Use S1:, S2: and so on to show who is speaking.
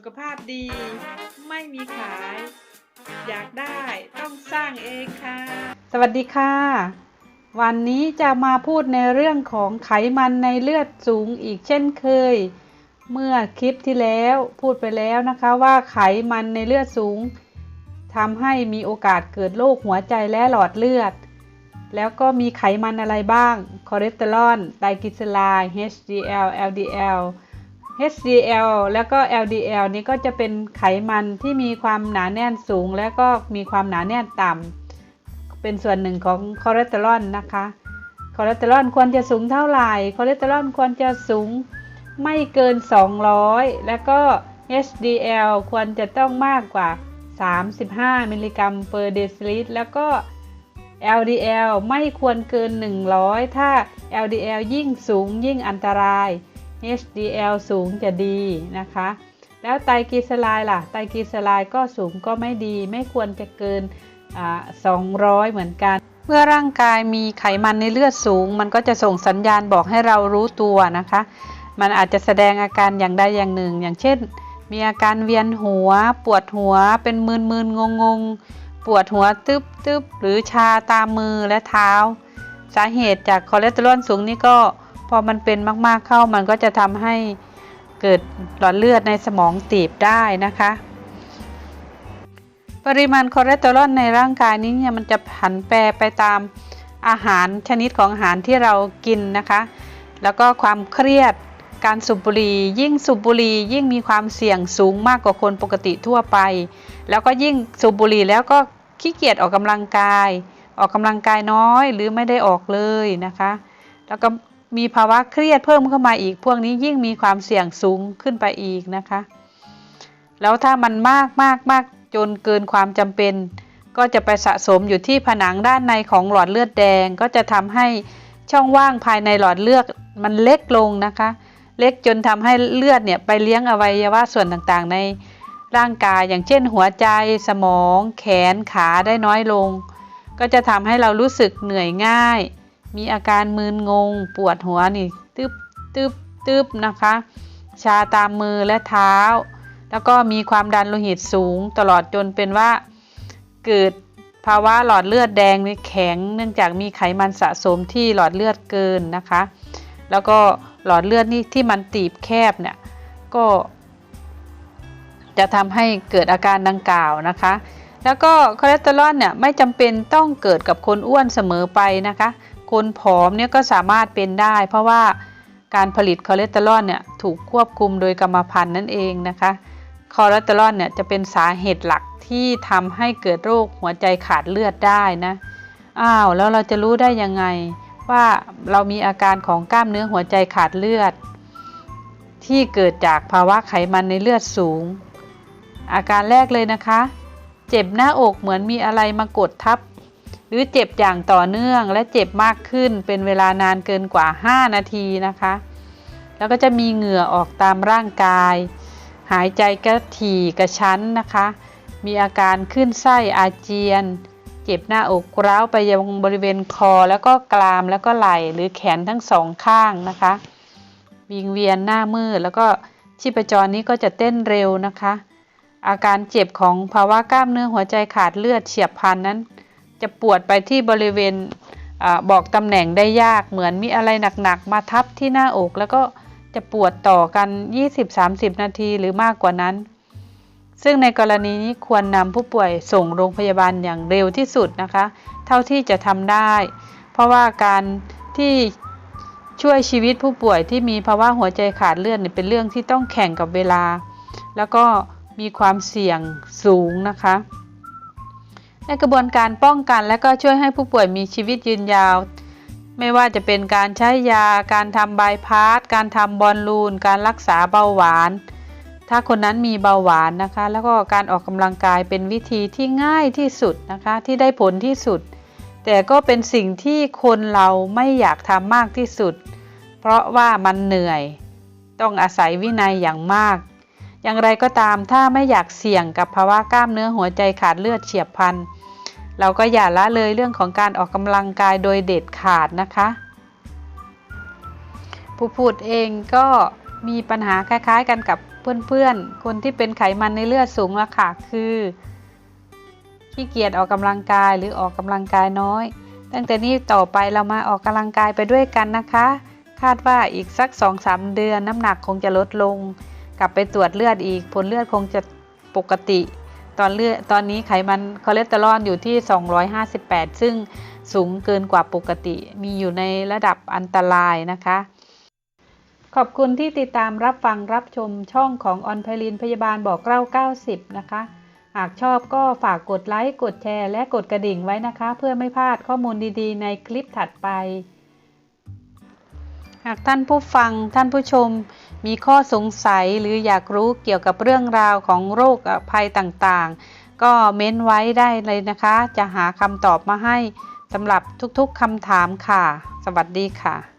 S1: สุขภาพดี ไม่มีขาย อยากได้ต้องสร้างเองค่ะ สวัสดีค่ะ วันนี้จะมาพูดในเรื่องของไขมันในเลือดสูงอีกเช่นเคย เมื่อคลิปที่แล้วพูดไปแล้วนะคะว่าไขมันในเลือดสูงทำให้มีโอกาสเกิดโรคหัวใจและหลอดเลือด แล้วก็มีไขมันอะไรบ้าง คอเลสเตอรอล ไตรกลีเซอไรด์ HDL LDL HDL แล้วก็ LDL นี้ก็จะเป็นไขมันที่มีความหนาแน่นสูง และก็มีความหนาแน่นต่ำเป็นส่วนหนึ่งของคอเลสเตอรอลนะคะคอเลสเตอรอลควรจะสูงเท่าไหร่คอเลสเตอรอลควรจะสูงไม่เกิน 200 แล้วก็ HDL ควรจะต้องมากกว่า 35 มิลลิกรัมเปอร์เดซิลิตรแล้วก็ LDL ไม่ควรเกิน 100 ถ้า LDL ยิ่งสูงยิ่งอันตราย HDL สูงจะดีนะคะ แล้วไตรกลีเซอไรด์ล่ะ ไตรกลีเซอไรด์ก็สูงก็ไม่ดี ไม่ควรจะเกิน 200 เหมือนกัน เมื่อร่างกายมีไขมันในเลือดสูง มันก็จะส่งสัญญาณบอกให้เรารู้ตัวนะคะ มันอาจจะแสดงอาการอย่างใดอย่างหนึ่ง อย่างเช่น มีอาการเวียนหัว ปวดหัว เป็นมืนมืนงงงๆปวดหัวตึบตึบหรือชาตามมือและเท้า สาเหตุจากคอเลสเตอรอลสูงนี่ก็ พอมันเป็นมากๆเข้ามันก็จะทำให้เกิดหลอดเลือดในสมองตีบได้นะคะ ปริมาณคอเลสเตอรอลในร่างกายนี้เนี่ยมันจะผันแปรไปตามอาหารชนิดของอาหารที่เรากินนะคะ แล้วก็ความเครียดการสูบบุหรี่ยิ่งสูบบุหรี่ยิ่งมีความเสี่ยงสูงมากกว่าคนปกติทั่วไป แล้วก็ยิ่งสูบบุหรี่แล้วก็ขี้เกียจออกกำลังกาย ออกกำลังกายน้อยหรือไม่ได้ออกเลยนะคะ แล้วก็ มีภาวะเครียดเพิ่มเข้ามาอีก พวกนี้ยิ่งมีความเสี่ยงสูงขึ้นไปอีกนะคะ แล้วถ้ามันมากมากมากจนเกินความจำเป็น ก็จะไปสะสมอยู่ที่ผนังด้านในของหลอดเลือดแดง ก็จะทำให้ช่องว่างภายในหลอดเลือดมันเล็กลงนะคะ เล็กจนทำให้เลือดเนี่ยไปเลี้ยงอวัยวะส่วนต่างๆ ในร่างกายอย่างเช่น หัวใจสมอง แขนขาได้น้อยลง ก็จะทำให้เรารู้สึกเหนื่อยง่าย มีอาการมึนงง ปวดหัวนี่ตึบตึบตึบนะคะ ชาตามมือและเท้า แล้วก็มีความดันโลหิตสูงตลอดจนเป็นว่าเกิดภาวะหลอดเลือดแดงนี่แข็ง เนื่องจากมีไขมันสะสมที่หลอดเลือดเกินนะคะ แล้วก็หลอดเลือดนี่ที่มันตีบแคบเนี่ยก็จะทำให้เกิดอาการดังกล่าวนะคะ แล้วก็คอเลสเตอรอลเนี่ยไม่จำเป็นต้องเกิดกับคนอ้วนเสมอไปนะคะ คนผอมเนี่ยก็สามารถเป็นได้ เพราะว่าการผลิตคอเลสเตอรอลเนี่ยถูกควบคุมโดยกรรมพันธุ์นั่นเองนะคะคอเลสเตอรอลเนี่ยจะเป็นสาเหตุหลักที่ทำให้เกิดโรคหัวใจขาดเลือดได้นะอ้าวแล้วเราจะรู้ได้ยังไง ว่าเรามีอาการของกล้ามเนื้อหัวใจขาดเลือด ที่เกิดจากภาวะไขมันในเลือดสูง อาการแรกเลยนะคะ เจ็บหน้าอกเหมือนมีอะไรมากดทับ หรือเจ็บอย่างต่อเนื่องและเจ็บมากขึ้นเป็นเวลานานเกินกว่า 5 นาทีนะคะ แล้วก็จะมีเหงื่อออกตามร่างกาย หายใจกระถี่กระชั้นนะคะ มีอาการขึ้นไส้อาเจียน เจ็บหน้าอกร้าวไปยังบริเวณคอ แล้วก็กรามแล้วก็ไหล่หรือแขนทั้งสองข้างนะคะวิงเวียนหน้ามืดแล้วก็ชีพจรนี้ก็จะเต้นเร็วนะคะ อาการเจ็บของภาวะกล้ามเนื้อหัวใจขาดเลือดเฉียบพลันนั้น จะปวดไปที่บริเวณอบอกตำแหน่งได้ยากเหมือนมีอะไรหนักๆ มาทับที่หน้าอก แล้วก็จะปวดต่อกัน 20-30 นาทีหรือมากกว่านั้น ซึ่งในกรณีนี้ควรนำผู้ป่วยส่งโรงพยาบาลอย่างเร็วที่สุดนะคะ เท่าที่จะทำได้ เพราะว่าการที่ช่วยชีวิตผู้ป่วยที่มีภาวะหัวใจขาดเลือดเป็นเรื่องที่ต้องแข่งกับเวลา แล้วก็มีความเสี่ยงสูงนะคะ ในกระบวนการป้องกันและก็ช่วยให้ผู้ป่วยมีชีวิตยืนยาว ไม่ว่าจะเป็นการใช้ยา การทำบายพาสการทำบอลลูน การรักษาเบาหวาน ถ้าคนนั้นมีเบาหวานนะคะ แล้วก็การออกกำลังกายเป็นวิธีที่ง่ายที่สุดนะคะที่ได้ผลที่สุด แต่ก็เป็นสิ่งที่คนเราไม่อยากทำมากที่สุด เพราะว่ามันเหนื่อย ต้องอาศัยวินัยอย่างมากอย่างไรก็ตามถ้าไม่อยากเสี่ยงกับภาวะกล้ามเนื้อหัวใจขาดเลือดเฉียบพลัน เราก็อย่าละเลยเรื่องของการออกกำลังกายโดยเด็ดขาดนะคะ ผู้พูดเองก็มีปัญหาคล้ายๆกันกับเพื่อนๆ คนที่เป็นไขมันในเลือดสูงละค่ะ คือขี้เกียจออกกำลังกายหรือออกกำลังกายน้อย ตั้งแต่นี้ต่อไปเรามาออกกำลังกายไปด้วยกันนะคะ คาดว่าอีกสัก 2-3 เดือนน้ำหนักคงจะลดลง กลับไปตรวจเลือดอีกผลเลือดคงจะปกติ ตอนเลือดตอนนี้ไขมันคอเลสเตอรอลอยู่ที่ 258 ซึ่งสูงเกินกว่าปกติ มีอยู่ในระดับอันตรายนะคะ ขอบคุณที่ติดตามรับฟังรับชมช่องของออนไพลินพยาบาลบอกเล่า 90 นะคะ หากชอบก็ฝากกดไลค์ กดแชร์ และกดกระดิ่งไว้นะคะ เพื่อไม่พลาดข้อมูลดีๆ ในคลิปถัดไปากท่านผู้ฟังท่านผู้ชมมีข้อสงสัยหรืออยากรู้เกี่ยวกับเรื่องราวของโรคภัยต่างๆ ก็เม้นไว้ได้เลยนะคะ จะหาคำตอบมาให้สำหรับทุกๆคำถามค่ะ สวัสดีค่ะ